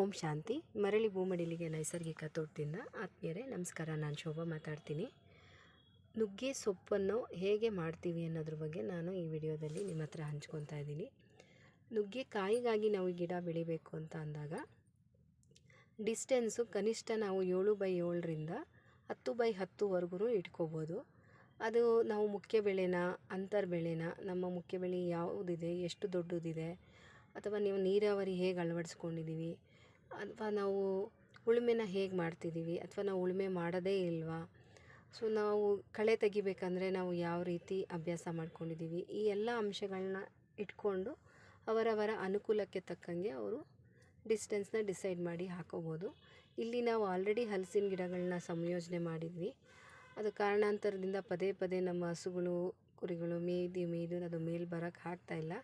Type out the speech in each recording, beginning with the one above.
ಓಂ ಶಾಂತಿ. ಮರಳಿ ಭೂಮಡಿಲಿಗೆ ನೈಸರ್ಗಿಕ ತೋಟದಿಂದ ಆತ್ಮೀಯರೇ, ನಮಸ್ಕಾರ. ನಾನು ಶೋಭಾ ಮಾತಾಡ್ತೀನಿ. ನುಗ್ಗೆ ಸೊಪ್ಪನ್ನು ಹೇಗೆ ಮಾಡ್ತೀವಿ ಅನ್ನೋದ್ರ ಬಗ್ಗೆ ನಾನು ಈ ವಿಡಿಯೋದಲ್ಲಿ ನಿಮ್ಮ ಹತ್ರ ಹಂಚ್ಕೊತಾ ಇದ್ದೀನಿ. ನುಗ್ಗೆ ಕಾಯಿಗಾಗಿ ನಾವು ಗಿಡ ಬೆಳಿಬೇಕು ಅಂತ ಅಂದಾಗ, ಡಿಸ್ಟೆನ್ಸು ಕನಿಷ್ಠ ನಾವು ಏಳು ಬೈ ಏಳರಿಂದ ಹತ್ತು ಬೈ ಹತ್ತುವರೆಗೂ ಇಟ್ಕೋಬೋದು. ಅದು ನಾವು ಮುಖ್ಯ ಬೆಳೆನ, ಅಂತರ್ ಬೆಳೆನ, ನಮ್ಮ ಮುಖ್ಯ ಬೆಳೆ ಯಾವುದಿದೆ, ಎಷ್ಟು ದೊಡ್ಡದಿದೆ, ಅಥವಾ ನೀವು ನೀರಾವರಿ ಹೇಗೆ ಅಳವಡಿಸ್ಕೊಂಡಿದ್ದೀವಿ ಅಥವಾ ನಾವು ಉಳುಮೆನ ಹೇಗೆ ಮಾಡ್ತಿದ್ದೀವಿ ಅಥವಾ ನಾವು ಉಳುಮೆ ಮಾಡೋದೇ ಇಲ್ವಾ? ಸೊ ನಾವು ಕಳೆ ತೆಗಿಬೇಕಂದ್ರೆ ನಾವು ಯಾವ ರೀತಿ ಅಭ್ಯಾಸ ಮಾಡ್ಕೊಂಡಿದ್ದೀವಿ? ಈ ಎಲ್ಲ ಅಂಶಗಳನ್ನ ಇಟ್ಕೊಂಡು ಅವರವರ ಅನುಕೂಲಕ್ಕೆ ತಕ್ಕಂಗೆ ಅವರು ಡಿಸ್ಟೆನ್ಸ್ನ ಡಿಸೈಡ್ ಮಾಡಿ ಹಾಕೋಬೋದು. ಇಲ್ಲಿ ನಾವು ಆಲ್ರೆಡಿ ಹಲಸಿನ ಗಿಡಗಳನ್ನ ಸಂಯೋಜನೆ ಮಾಡಿದ್ವಿ. ಅದು ಕಾರಣಾಂತರದಿಂದ ಪದೇ ಪದೇ ನಮ್ಮ ಹಸುಗಳು, ಕುರಿಗಳು ಮೇಯ್ದು ಮೇಯ್ದು ಅದು ಮೇಲೆ ಬರೋಕ್ಕೆ ಆಗ್ತಾಯಿಲ್ಲ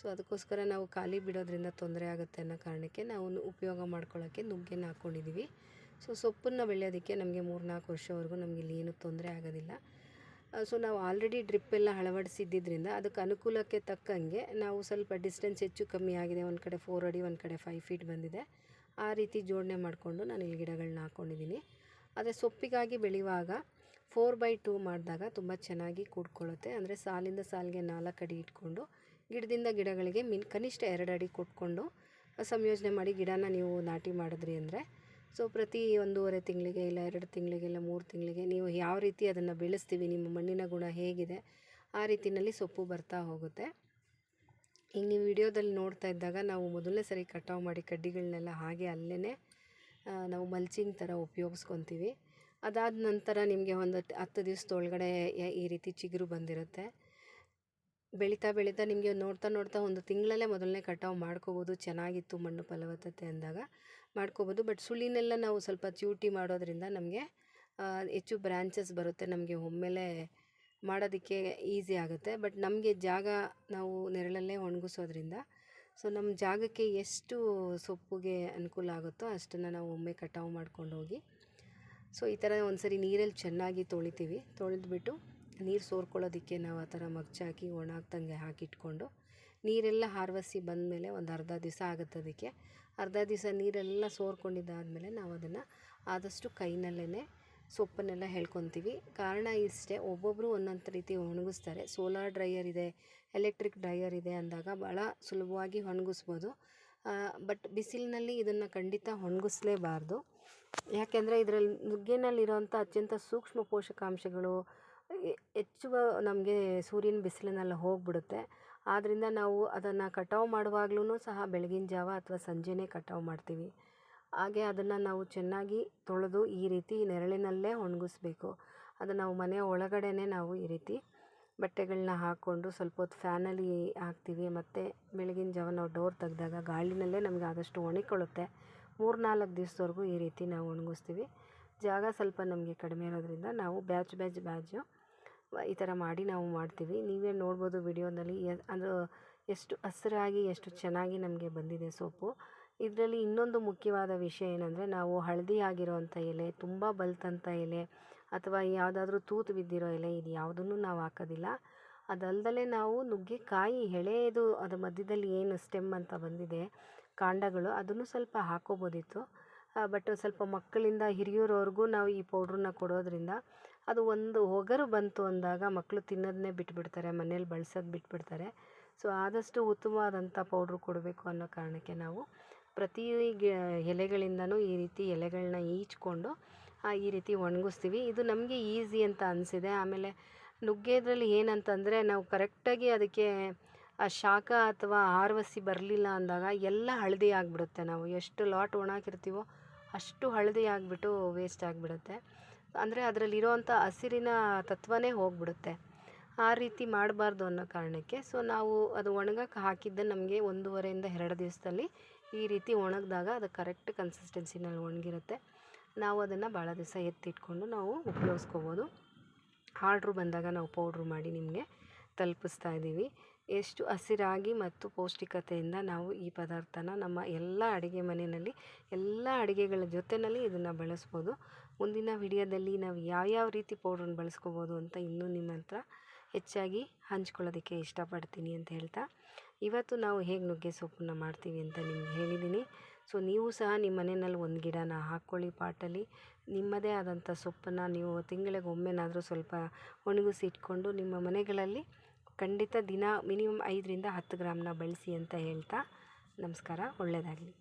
ಸೊ ಅದಕ್ಕೋಸ್ಕರ ನಾವು ಖಾಲಿ ಬಿಡೋದ್ರಿಂದ ತೊಂದರೆ ಆಗುತ್ತೆ ಅನ್ನೋ ಕಾರಣಕ್ಕೆ ನಾವು ಉಪಯೋಗ ಮಾಡ್ಕೊಳ್ಳೋಕ್ಕೆ ನುಗ್ಗೆನ ಹಾಕ್ಕೊಂಡಿದ್ದೀವಿ ಸೊ ಸೊಪ್ಪನ್ನು ಬೆಳೆಯೋದಕ್ಕೆ ನಮಗೆ ಮೂರು ನಾಲ್ಕು ವರ್ಷವರೆಗೂ ನಮಗೆ ಇಲ್ಲಿ ಏನೂ ತೊಂದರೆ ಆಗೋದಿಲ್ಲ. ಸೊ ನಾವು ಆಲ್ರೆಡಿ ಡ್ರಿಪ್ ಎಲ್ಲ ಅಳವಡಿಸಿದ್ದರಿಂದ ಅದಕ್ಕೆ ಅನುಕೂಲಕ್ಕೆ ತಕ್ಕಂಗೆ ನಾವು ಸ್ವಲ್ಪ ಡಿಸ್ಟೆನ್ಸ್ ಹೆಚ್ಚು ಕಮ್ಮಿ ಆಗಿದೆ. ಒಂದು ಕಡೆ ಫೋರ್ ಅಡಿ, ಒಂದು ಕಡೆ ಫೈವ್ ಫೀಟ್ ಬಂದಿದೆ. ಆ ರೀತಿ ಜೋಡಣೆ ಮಾಡಿಕೊಂಡು ನಾನು ಇಲ್ಲಿ ಗಿಡಗಳನ್ನ ಹಾಕ್ಕೊಂಡಿದ್ದೀನಿ ಆದರೆ ಸೊಪ್ಪಿಗಾಗಿ ಬೆಳೆಯುವಾಗ ಫೋರ್ ಬೈ ಟೂ ಮಾಡಿದಾಗ ತುಂಬ ಚೆನ್ನಾಗಿ ಕೂಡ್ಕೊಳ್ಳುತ್ತೆ. ಅಂದರೆ ಸಾಲಿಂದ ಸಾಲಿಗೆ ನಾಲ್ಕು ಅಡಿ ಇಟ್ಕೊಂಡು ಗಿಡದಿಂದ ಗಿಡಗಳಿಗೆ ಮಿನ್ ಕನಿಷ್ಠ ಎರಡು ಅಡಿ ಕೊಟ್ಕೊಂಡು ಸಂಯೋಜನೆ ಮಾಡಿ ಗಿಡನ ನೀವು ನಾಟಿ ಮಾಡಿದ್ರಿ ಅಂದರೆ ಸೊ ಪ್ರತಿ ಒಂದೂವರೆ ತಿಂಗಳಿಗೆ ಇಲ್ಲ ಎರಡು ತಿಂಗಳಿಗೆ ಇಲ್ಲ ಮೂರು ತಿಂಗಳಿಗೆ ನೀವು ಯಾವ ರೀತಿ ಅದನ್ನು ಬೆಳೆಸ್ತೀವಿ, ನಿಮ್ಮ ಮಣ್ಣಿನ ಗುಣ ಹೇಗಿದೆ, ಆ ರೀತಿಯಲ್ಲಿ ಸೊಪ್ಪು ಬರ್ತಾ ಹೋಗುತ್ತೆ. ಈಗ ನೀವು ವಿಡಿಯೋದಲ್ಲಿ ನೋಡ್ತಾ ಇದ್ದಾಗ ನಾವು ಮೊದಲನೇ ಸರಿ ಕಟಾವು ಮಾಡಿ ಕಡ್ಡಿಗಳನ್ನೆಲ್ಲ ಹಾಗೆ ಅಲ್ಲೇ ನಾವು ಮಲ್ಚಿಂಗ್ ಥರ ಉಪಯೋಗಿಸ್ಕೊತೀವಿ. ಅದಾದ ನಂತರ ನಿಮಗೆ ಒಂದು ಹತ್ತು ದಿವಸದೊಳಗಡೆ ಈ ರೀತಿ ಚಿಗುರು ಬಂದಿರುತ್ತೆ. ಬೆಳೀತಾ ಬೆಳೀತಾ ನಿಮಗೆ ನೋಡ್ತಾ ನೋಡ್ತಾ ಒಂದು ತಿಂಗಳಲ್ಲೇ ಮೊದಲನೇ ಕಟಾವು ಮಾಡ್ಕೋಬೋದು. ಚೆನ್ನಾಗಿತ್ತು ಮಣ್ಣು ಫಲವತ್ತತೆ ಅಂದಾಗ ಮಾಡ್ಕೋಬೋದು. ಬಟ್ ಸುಳಿನೆಲ್ಲ ನಾವು ಸ್ವಲ್ಪ ಚ್ಯೂಟಿ ಮಾಡೋದ್ರಿಂದ ನಮಗೆ ಹೆಚ್ಚು ಬ್ರ್ಯಾಂಚಸ್ ಬರುತ್ತೆ. ನಮಗೆ ಒಮ್ಮೆಲೆ ಮಾಡೋದಕ್ಕೆ ಈಸಿ ಆಗುತ್ತೆ. ಬಟ್ ನಮಗೆ ಜಾಗ ನಾವು ನೆರಳಲ್ಲೇ ಒಣಗಿಸೋದ್ರಿಂದ ಸೊ ನಮ್ಮ ಜಾಗಕ್ಕೆ ಎಷ್ಟು ಸೊಪ್ಪಿಗೆ ಅನುಕೂಲ ಆಗುತ್ತೋ ಅಷ್ಟನ್ನು ನಾವು ಒಮ್ಮೆ ಕಟಾವು ಮಾಡ್ಕೊಂಡು ಹೋಗಿ ಸೊ ಈ ಥರ ಒಂದು ಸರಿ ನೀರಲ್ಲಿ ಚೆನ್ನಾಗಿ ತೊಳಿತೀವಿ. ತೊಳೆದ್ಬಿಟ್ಟು ನೀರು ಸೋರ್ಕೊಳ್ಳೋದಕ್ಕೆ ನಾವು ಆ ಥರ ಮಗ್ಚಾಕಿ ಒಣಾಗ್ತಂಗೆ ಹಾಕಿಟ್ಕೊಂಡು ನೀರೆಲ್ಲ ಹಾರ್ವಸಿ ಬಂದಮೇಲೆ ಒಂದು ಅರ್ಧ ದಿವಸ ಆಗುತ್ತೆ ಅದಕ್ಕೆ. ಅರ್ಧ ದಿವಸ ನೀರೆಲ್ಲ ಸೋರ್ಕೊಂಡಿದ್ದಾದಮೇಲೆ ನಾವು ಅದನ್ನು ಆದಷ್ಟು ಕೈನಲ್ಲೇ ಸೊಪ್ಪನ್ನೆಲ್ಲ ಹೇಳ್ಕೊತೀವಿ. ಕಾರಣ ಇಷ್ಟೇ ಒಬ್ಬೊಬ್ಬರು ಒಂದೊಂದು ರೀತಿ ಒಣಗಿಸ್ತಾರೆ. ಸೋಲಾರ್ ಡ್ರೈಯರ್ ಇದೆ, ಎಲೆಕ್ಟ್ರಿಕ್ ಡ್ರೈಯರ್ ಇದೆ ಅಂದಾಗ ಭಾಳ ಸುಲಭವಾಗಿ ಒಣಗಿಸ್ಬೋದು. ಬಟ್ ಬಿಸಿಲಿನಲ್ಲಿ ಇದನ್ನು ಖಂಡಿತ ಒಣಗಿಸ್ಲೇಬಾರ್ದು. ಯಾಕೆಂದರೆ ಇದರಲ್ಲಿ ನುಗ್ಗೆನಲ್ಲಿರೋಂಥ ಅತ್ಯಂತ ಸೂಕ್ಷ್ಮ ಪೋಷಕಾಂಶಗಳು ಹೆಚ್ಚು ನಮಗೆ ಸೂರ್ಯನ ಬಿಸಿಲಿನಲ್ಲಿ ಹೋಗಿಬಿಡುತ್ತೆ. ಆದ್ದರಿಂದ ನಾವು ಅದನ್ನು ಕಟಾವು ಮಾಡುವಾಗ್ಲೂ ಸಹ ಬೆಳಗಿನ ಜಾವ ಅಥವಾ ಸಂಜೆನೇ ಕಟಾವು ಮಾಡ್ತೀವಿ. ಹಾಗೆ ಅದನ್ನು ನಾವು ಚೆನ್ನಾಗಿ ತೊಳೆದು ಈ ರೀತಿ ನೆರಳಿನಲ್ಲೇ ಒಣಗಿಸ್ಬೇಕು. ಅದು ನಾವು ಮನೆಯ ಒಳಗಡೆನೇ ನಾವು ಈ ರೀತಿ ಬಟ್ಟೆಗಳನ್ನ ಹಾಕ್ಕೊಂಡು ಸ್ವಲ್ಪ ಹೊತ್ತು ಫ್ಯಾನಲ್ಲಿ ಹಾಕ್ತೀವಿ. ಮತ್ತು ಬೆಳಗಿನ ಜಾವ ನಾವು ಡೋರ್ ತೆಗೆದಾಗ ಗಾಳಿನಲ್ಲೇ ನಮಗೆ ಆದಷ್ಟು ಒಣಕೊಳ್ಳುತ್ತೆ ಮೂರು ನಾಲ್ಕು ದಿವಸದವರೆಗೂ ಈ ರೀತಿ ನಾವು ಒಣಗಿಸ್ತೀವಿ. ಜಾಗ ಸ್ವಲ್ಪ ನಮಗೆ ಕಡಿಮೆ ಇರೋದ್ರಿಂದ ನಾವು ಬ್ಯಾಚ್ ಬ್ಯಾಚ್ ಬ್ಯಾಚು ಈ ಥರ ಮಾಡಿ ನಾವು ಮಾಡ್ತೀವಿ. ನೀವೇ ನೋಡ್ಬೋದು ವಿಡಿಯೋದಲ್ಲಿ ಅದು ಎಷ್ಟು ಹಸಿರಾಗಿ, ಎಷ್ಟು ಚೆನ್ನಾಗಿ ನಮಗೆ ಬಂದಿದೆ ಸೋಪು. ಇದರಲ್ಲಿ ಇನ್ನೊಂದು ಮುಖ್ಯವಾದ ವಿಷಯ ಏನಂದರೆ, ನಾವು ಹಳದಿ ಆಗಿರೋವಂಥ ಎಲೆ, ತುಂಬ ಬಲ್ತಂಥ ಎಲೆ, ಅಥವಾ ಯಾವುದಾದ್ರೂ ತೂತು ಬಿದ್ದಿರೋ ಎಲೆ ಇದು ಯಾವುದನ್ನು ನಾವು ಹಾಕೋದಿಲ್ಲ. ಅದಲ್ದಲೇ ನಾವು ನುಗ್ಗೆಕಾಯಿ ಎಳೆಯದು ಅದು ಮಧ್ಯದಲ್ಲಿ ಏನು ಸ್ಟೆಮ್ ಅಂತ ಬಂದಿದೆ, ಕಾಂಡಗಳು, ಅದನ್ನು ಸ್ವಲ್ಪ ಹಾಕೋಬೋದಿತ್ತು. ಬಟ್ ಸ್ವಲ್ಪ ಮಕ್ಕಳಿಂದ ಹಿರಿಯರವರೆಗೂ ನಾವು ಈ ಪೌಡ್ರನ್ನ ಕೊಡೋದ್ರಿಂದ ಅದು ಒಂದು ಒಗರು ಬಂತು ಅಂದಾಗ ಮಕ್ಕಳು ತಿನ್ನೋದನ್ನೇ ಬಿಟ್ಬಿಡ್ತಾರೆ, ಮನೇಲಿ ಬಳ್ಸೋದು ಬಿಟ್ಬಿಡ್ತಾರೆ. ಸೊ, ಆದಷ್ಟು ಉತ್ತಮವಾದಂಥ ಪೌಡ್ರ್ ಕೊಡಬೇಕು ಅನ್ನೋ ಕಾರಣಕ್ಕೆ ನಾವು ಪ್ರತಿ ಗಿ, ಎಲೆಗಳಿಂದನೂ ಈ ರೀತಿ ಎಲೆಗಳನ್ನ ಈಚ್ಕೊಂಡು ಈ ರೀತಿ ಒಣಗಿಸ್ತೀವಿ. ಇದು ನಮಗೆ ಈಸಿ ಅಂತ ಅನಿಸಿದೆ. ಆಮೇಲೆ ನುಗ್ಗೆದ್ರಲ್ಲಿ ಏನಂತಂದರೆ ನಾವು ಕರೆಕ್ಟಾಗಿ ಅದಕ್ಕೆ, ಆ ಶಾಖ ಅಥವಾ ಆರ್ವಸಿ ಬರಲಿಲ್ಲ ಅಂದಾಗ ಎಲ್ಲ ಹಳದಿ ಆಗಿಬಿಡುತ್ತೆ. ನಾವು ಎಷ್ಟು ಲಾಟ್ ಒಣಾಕಿರ್ತೀವೋ ಅಷ್ಟು ಹಳದಿ ಆಗಿಬಿಟ್ಟು ವೇಸ್ಟ್ ಆಗಿಬಿಡುತ್ತೆ. ಅಂದರೆ ಅದರಲ್ಲಿರೋವಂಥ ಹಸಿರಿನ ತತ್ವನೇ ಹೋಗ್ಬಿಡುತ್ತೆ. ಆ ರೀತಿ ಮಾಡಬಾರ್ದು ಅನ್ನೋ ಕಾರಣಕ್ಕೆ. ಸೊ ನಾವು ಅದು ಒಣಗಕ್ಕೆ ಹಾಕಿದ್ದ ನಮಗೆ ಒಂದೂವರೆಯಿಂದ ಎರಡು ದಿವಸದಲ್ಲಿ ಈ ರೀತಿ ಒಣಗಿದಾಗ ಅದು ಕರೆಕ್ಟ್ ಕನ್ಸಿಸ್ಟೆನ್ಸಿನಲ್ಲಿ ಒಣಗಿರುತ್ತೆ. ನಾವು ಅದನ್ನು ಭಾಳ ದಿವಸ ಎತ್ತಿಟ್ಕೊಂಡು ನಾವು ಉಪಯೋಗಿಸ್ಕೋಬೋದು ಆರ್ಡ್ರು ಬಂದಾಗ ನಾವು ಪೌಡ್ರು ಮಾಡಿ ನಿಮಗೆ ತಲುಪಿಸ್ತಾ ಇದ್ದೀವಿ. ಎಷ್ಟು ಹಸಿರಾಗಿ ಮತ್ತು ಪೌಷ್ಟಿಕತೆಯಿಂದ ನಾವು ಈ ಪದಾರ್ಥನ ನಮ್ಮ ಎಲ್ಲ ಅಡುಗೆ ಮನೆಯಲ್ಲಿ, ಎಲ್ಲ ಅಡುಗೆಗಳ ಜೊತೆಯಲ್ಲಿ ಇದನ್ನು ಬಳಸ್ಬೋದು. ಮುಂದಿನ ವಿಡಿಯೋದಲ್ಲಿ ನಾವು ಯಾವ್ಯಾವ ರೀತಿ ಪೌಡ್ರನ್ನ ಬಳಸ್ಕೋಬೋದು ಅಂತ ಇನ್ನೂ ನಿಮ್ಮ ಹತ್ರ ಹೆಚ್ಚಾಗಿ ಹಂಚ್ಕೊಳ್ಳೋದಕ್ಕೆ ಇಷ್ಟಪಡ್ತೀನಿ ಅಂತ ಹೇಳ್ತಾ. ಇವತ್ತು ನಾವು ಹೇಗೆ ನುಗ್ಗೆ ಸೊಪ್ಪನ್ನ ಮಾಡ್ತೀವಿ ಅಂತ ನಿಮ್ಗೆ ಹೇಳಿದ್ದೀನಿ. ಸೊ ನೀವು ಸಹ ನಿಮ್ಮ ಮನೆಯಲ್ಲಿ ಒಂದು ಗಿಡನ ಹಾಕ್ಕೊಳ್ಳಿ ಪಾಟಲ್ಲಿ. ನಿಮ್ಮದೇ ಆದಂಥ ಸೊಪ್ಪನ್ನು ನೀವು ತಿಂಗಳಿಗೆ ಒಮ್ಮೆನಾದರೂ ಸ್ವಲ್ಪ ಒಣಗಿಸಿ ಇಟ್ಕೊಂಡು ನಿಮ್ಮ ಮನೆಗಳಲ್ಲಿ ಖಂಡಿತ ದಿನ ಮಿನಿಮಮ್ ಐದರಿಂದ ಹತ್ತು ಗ್ರಾಮನ್ನ ಬಳಸಿ ಅಂತ ಹೇಳ್ತಾ ನಮಸ್ಕಾರ ಒಳ್ಳೆಯದಾಗಲಿ